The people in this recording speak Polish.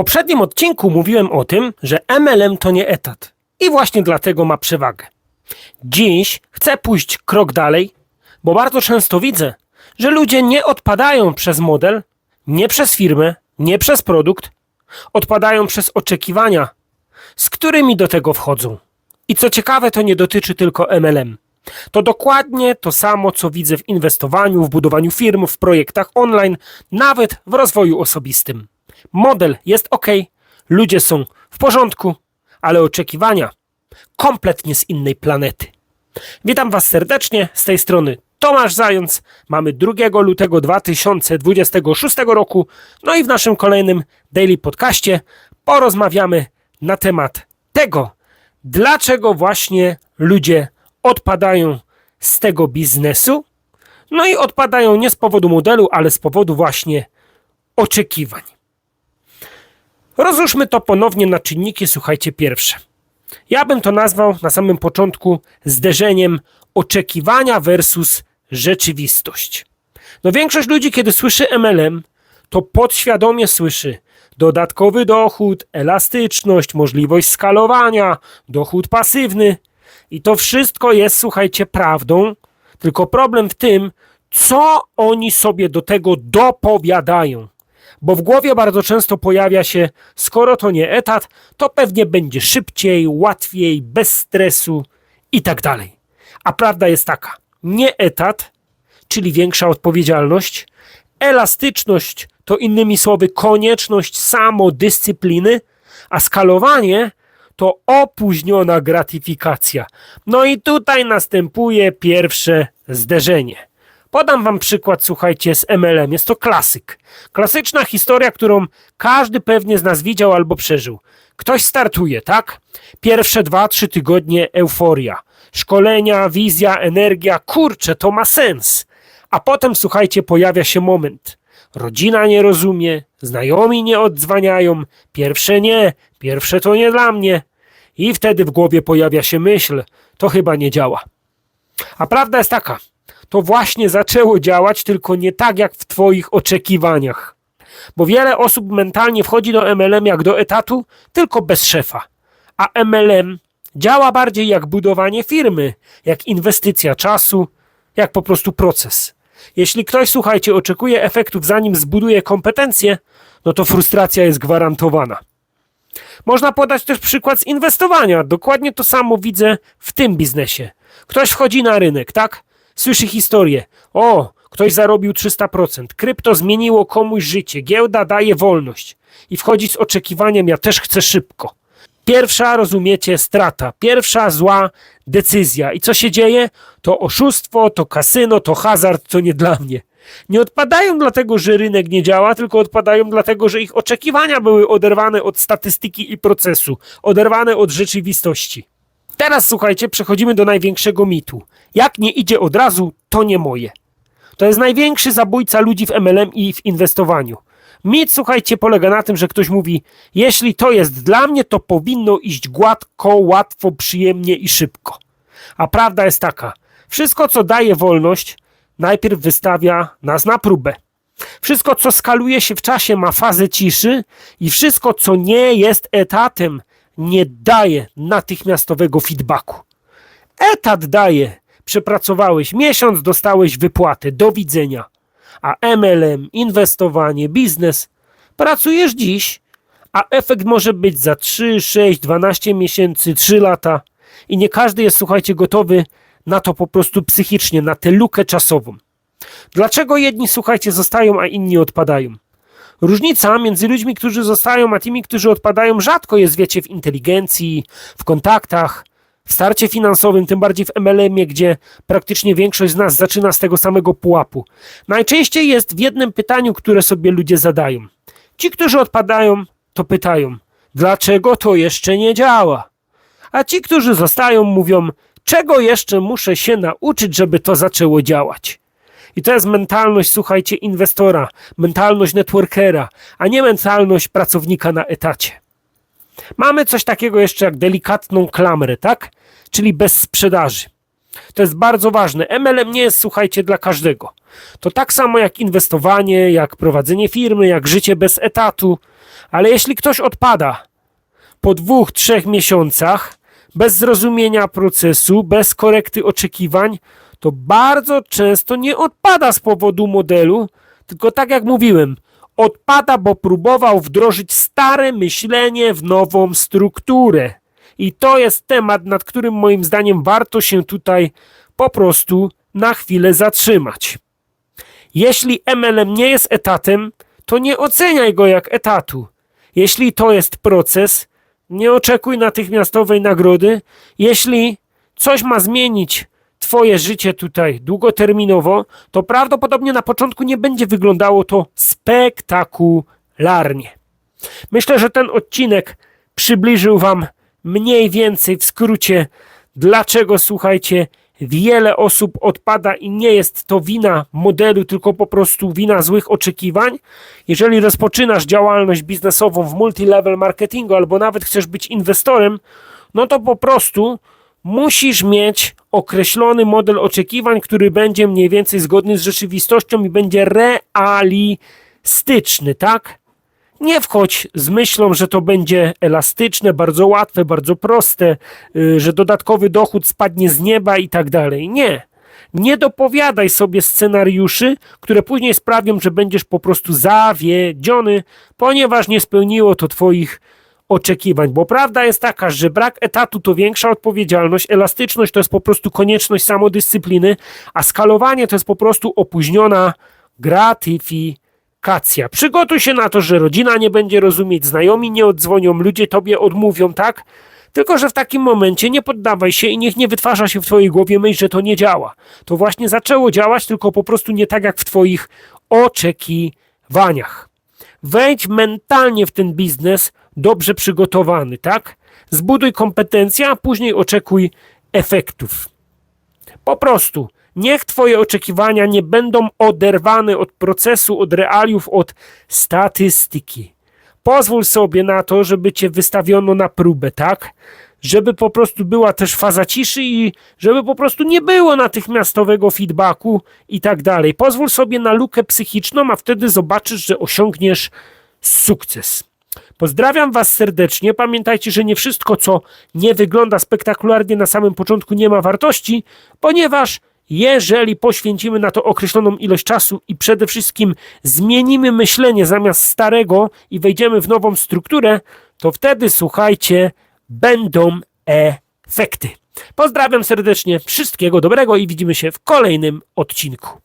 poprzednim odcinku mówiłem o tym, że MLM to nie etat i właśnie dlatego ma przewagę. Dziś chcę pójść krok dalej, bo bardzo często widzę, że ludzie nie odpadają przez model, nie przez firmę, nie przez produkt, odpadają przez oczekiwania, z którymi do tego wchodzą. I co ciekawe, to nie dotyczy tylko MLM. To dokładnie to samo, co widzę w inwestowaniu, w budowaniu firm, w projektach online, nawet w rozwoju osobistym. Model jest ok, ludzie są w porządku, ale oczekiwania kompletnie z innej planety. Witam Was serdecznie z tej strony Tomasz Zając. Mamy 2 lutego 2026 roku. No i w naszym kolejnym daily podcaście porozmawiamy na temat tego, dlaczego właśnie ludzie odpadają z tego biznesu. No i odpadają nie z powodu modelu, ale z powodu właśnie oczekiwań. Rozłóżmy to ponownie na czynniki, słuchajcie, pierwsze. Ja bym to nazwał na samym początku zderzeniem oczekiwania versus rzeczywistość. No większość ludzi, kiedy słyszy MLM, to podświadomie słyszy dodatkowy dochód, elastyczność, możliwość skalowania, dochód pasywny. I to wszystko jest, słuchajcie, prawdą, tylko problem w tym, co oni sobie do tego dopowiadają. Bo w głowie bardzo często pojawia się, skoro to nie etat, to pewnie będzie szybciej, łatwiej, bez stresu i tak dalej. A prawda jest taka: nie etat, czyli większa odpowiedzialność, elastyczność to innymi słowy konieczność samodyscypliny, a skalowanie to opóźniona gratyfikacja. No i tutaj następuje pierwsze zderzenie. Podam wam przykład, słuchajcie, z MLM. Jest to klasyk. Klasyczna historia, którą każdy pewnie z nas widział albo przeżył. Ktoś startuje, tak? Pierwsze dwa, trzy tygodnie euforia. Szkolenia, wizja, energia. Kurczę, to ma sens. A potem, słuchajcie, pojawia się moment. Rodzina nie rozumie, znajomi nie odzwaniają, pierwsze nie, pierwsze to nie dla mnie. I wtedy w głowie pojawia się myśl, to chyba nie działa. A prawda jest taka, to właśnie zaczęło działać, tylko nie tak jak w Twoich oczekiwaniach. Bo wiele osób mentalnie wchodzi do MLM jak do etatu, tylko bez szefa. A MLM działa bardziej jak budowanie firmy, jak inwestycja czasu, jak po prostu proces. Jeśli ktoś, słuchajcie, oczekuje efektów zanim zbuduje kompetencje, no to frustracja jest gwarantowana. Można podać też przykład z inwestowania. Dokładnie to samo widzę w tym biznesie. Ktoś wchodzi na rynek, tak? Słyszy historię. O, ktoś zarobił 300%. Krypto zmieniło komuś życie. Giełda daje wolność. I wchodzi z oczekiwaniem, ja też chcę szybko. Pierwsza, rozumiecie, strata. Pierwsza zła decyzja. I co się dzieje? To oszustwo, to kasyno, to hazard, to nie dla mnie. Nie odpadają dlatego, że rynek nie działa, tylko odpadają dlatego, że ich oczekiwania były oderwane od statystyki i procesu, oderwane od rzeczywistości. Teraz słuchajcie, przechodzimy do największego mitu. Jak nie idzie od razu, to nie moje. To jest największy zabójca ludzi w MLM i w inwestowaniu. Mit, słuchajcie, polega na tym, że ktoś mówi: Jeśli to jest dla mnie, to powinno iść gładko, łatwo, przyjemnie i szybko. A prawda jest taka: wszystko, co daje wolność, najpierw wystawia nas na próbę. Wszystko, co skaluje się w czasie, ma fazę ciszy, i wszystko, co nie jest etatem, nie daje natychmiastowego feedbacku. Etat daje. Przepracowałeś miesiąc, dostałeś wypłatę. Do widzenia. A MLM, inwestowanie, biznes. Pracujesz dziś, a efekt może być za 3, 6, 12 miesięcy, 3 lata. I nie każdy jest, słuchajcie, gotowy na to po prostu psychicznie, na tę lukę czasową. Dlaczego jedni, słuchajcie, zostają, a inni odpadają? Różnica między ludźmi, którzy zostają, a tymi, którzy odpadają, rzadko jest, wiecie, w inteligencji, w kontaktach, w starcie finansowym, tym bardziej w MLM-ie, gdzie praktycznie większość z nas zaczyna z tego samego pułapu. Najczęściej jest w jednym pytaniu, które sobie ludzie zadają. Ci, którzy odpadają, to pytają, dlaczego to jeszcze nie działa? A ci, którzy zostają, mówią, czego jeszcze muszę się nauczyć, żeby to zaczęło działać? I to jest mentalność, słuchajcie, inwestora, mentalność networkera, a nie mentalność pracownika na etacie. Mamy coś takiego jeszcze jak delikatną klamrę, tak? Czyli bez sprzedaży. To jest bardzo ważne. MLM nie jest, słuchajcie, dla każdego. To tak samo jak inwestowanie, jak prowadzenie firmy, jak życie bez etatu. Ale jeśli ktoś odpada po dwóch, trzech miesiącach, bez zrozumienia procesu, bez korekty oczekiwań, to bardzo często nie odpada z powodu modelu, tylko tak jak mówiłem, odpada, bo próbował wdrożyć stare myślenie w nową strukturę. I to jest temat, nad którym moim zdaniem warto się tutaj po prostu na chwilę zatrzymać. Jeśli MLM nie jest etatem, to nie oceniaj go jak etatu. Jeśli to jest proces, nie oczekuj natychmiastowej nagrody. Jeśli coś ma zmienić Twoje życie tutaj długoterminowo, to prawdopodobnie na początku nie będzie wyglądało to spektakularnie. Myślę, że ten odcinek przybliżył Wam mniej więcej w skrócie, dlaczego słuchajcie, wiele osób odpada i nie jest to wina modelu, tylko po prostu wina złych oczekiwań. Jeżeli rozpoczynasz działalność biznesową w multilevel marketingu albo nawet chcesz być inwestorem, no to po prostu musisz mieć określony model oczekiwań, który będzie mniej więcej zgodny z rzeczywistością i będzie realistyczny, tak? Nie wchodź z myślą, że to będzie elastyczne, bardzo łatwe, bardzo proste, yy, że dodatkowy dochód spadnie z nieba i tak dalej. Nie. Nie dopowiadaj sobie scenariuszy, które później sprawią, że będziesz po prostu zawiedziony, ponieważ nie spełniło to Twoich oczekiwań. Bo prawda jest taka, że brak etatu to większa odpowiedzialność, elastyczność to jest po prostu konieczność samodyscypliny, a skalowanie to jest po prostu opóźniona gratyfikacja. Przygotuj się na to, że rodzina nie będzie rozumieć, znajomi nie odzwonią, ludzie tobie odmówią, tak? Tylko, że w takim momencie nie poddawaj się i niech nie wytwarza się w twojej głowie myśl, że to nie działa. To właśnie zaczęło działać, tylko po prostu nie tak jak w twoich oczekiwaniach. Wejdź mentalnie w ten biznes dobrze przygotowany, tak? Zbuduj kompetencje, a później oczekuj efektów. Po prostu niech Twoje oczekiwania nie będą oderwane od procesu, od realiów, od statystyki. Pozwól sobie na to, żeby Cię wystawiono na próbę, tak? Żeby po prostu była też faza ciszy i żeby po prostu nie było natychmiastowego feedbacku i tak dalej. Pozwól sobie na lukę psychiczną, a wtedy zobaczysz, że osiągniesz sukces. Pozdrawiam Was serdecznie. Pamiętajcie, że nie wszystko, co nie wygląda spektakularnie na samym początku, nie ma wartości, ponieważ jeżeli poświęcimy na to określoną ilość czasu i przede wszystkim zmienimy myślenie zamiast starego i wejdziemy w nową strukturę, to wtedy słuchajcie, będą efekty. Pozdrawiam serdecznie, wszystkiego dobrego i widzimy się w kolejnym odcinku.